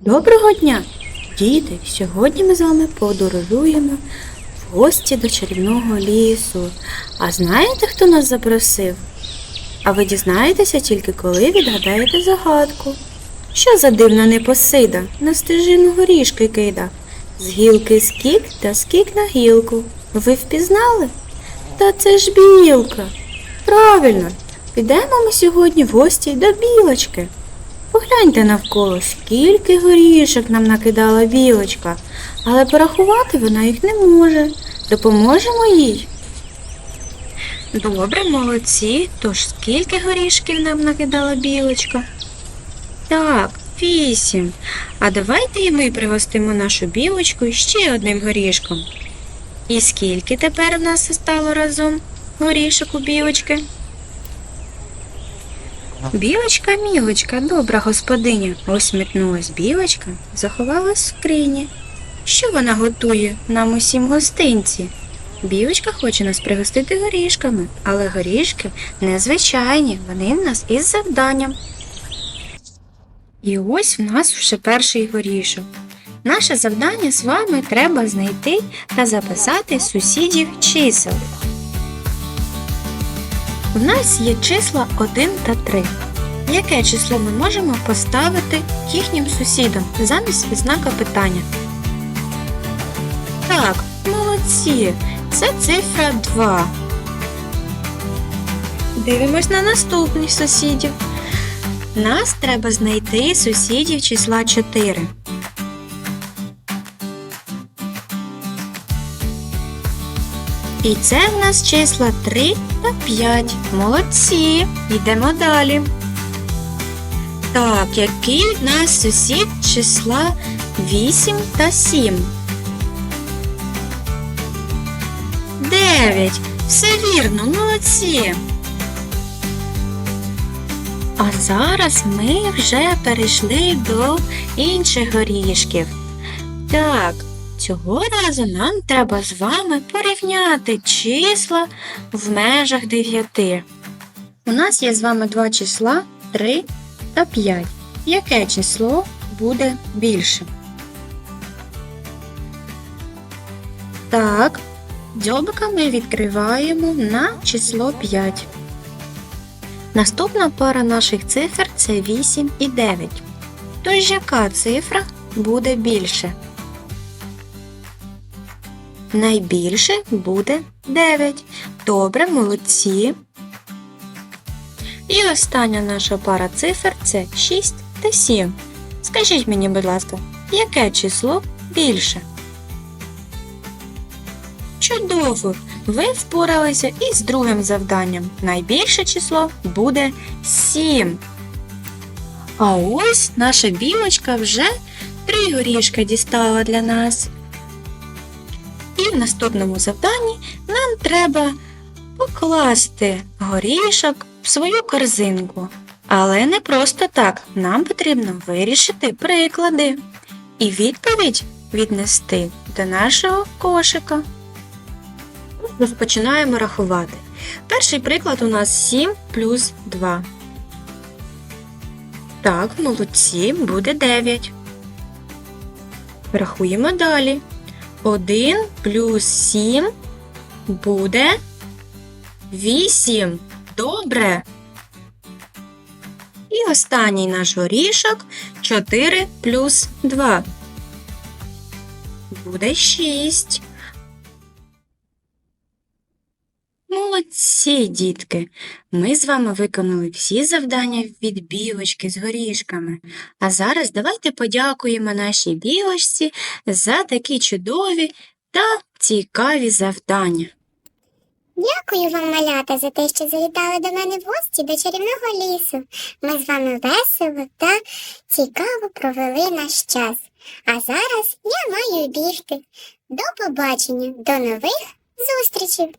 Доброго дня, діти! Сьогодні ми з вами подорожуємо в гості до чарівного лісу. А знаєте, хто нас запросив? А ви дізнаєтеся тільки коли відгадаєте загадку. Що за дивна непосида на стежину горішки кида? З гілки скік та скік на гілку. Ви впізнали? Та це ж білка. Правильно, підемо ми сьогодні в гості до білочки. Погляньте навколо, скільки горішок нам накидала білочка, але порахувати вона їх не може. Допоможемо їй. Добре, молодці. Тож скільки горішків нам накидала білочка? Так, вісім. А давайте і ми пригостимо нашу білочку ще одним горішком. І скільки тепер в нас стало разом горішок у білочки? Білочка, мілочка, добра господиня. Ось метнулась білочка, заховалась в скрині. Що вона готує нам усім гостинці? Білочка хоче нас пригостити горішками, але горішки незвичайні, вони в нас із завданням. І ось в нас вже перший горішок. Наше завдання з вами треба знайти та записати сусідів чисел. В нас є числа 1 та 3. Яке число ми можемо поставити їхнім сусідам замість знака питання? Так, молодці. Це цифра 2. Дивимось на наступних сусідів. Нас треба знайти сусідів числа 4. І це в нас числа 3 та 5. Молодці. Йдемо далі. Так, який в нас сусід числа 8 та 7? 9. Все вірно, молодці. А зараз ми вже перейшли до інших горішків. Так, цього разу нам треба з вами порівняти числа в межах 9. У нас є з вами два числа 3 та 5. Яке число буде більше? Так, дзьобика ми відкриваємо на число 5. Наступна пара наших цифр це 8 і 9. Тож яка цифра буде більше? Найбільше буде 9. Добре, молодці. І остання наша пара цифр це 6 та 7. Скажіть мені, будь ласка, яке число більше? Чудово! Ви впоралися із другим завданням. Найбільше число буде 7. А ось наша білочка вже три горішка дістала для нас. І в наступному завданні нам треба покласти горішок в свою корзинку. Але не просто так. Нам потрібно вирішити приклади і відповідь віднести до нашого кошика. Розпочинаємо рахувати. Перший приклад у нас 7 плюс 2. Так, молодці, буде 9. Рахуємо далі. 1 плюс 7 буде 8. Добре. І останній наш горішок 4 плюс 2. Буде 6. Молодці, дітки! Ми з вами виконали всі завдання від білочки з горішками. А зараз давайте подякуємо нашій білочці за такі чудові та цікаві завдання. Дякую вам, малята, за те, що завітали до мене в гості до чарівного лісу. Ми з вами весело та цікаво провели наш час. А зараз я маю бігти. До побачення, до нових зустрічей!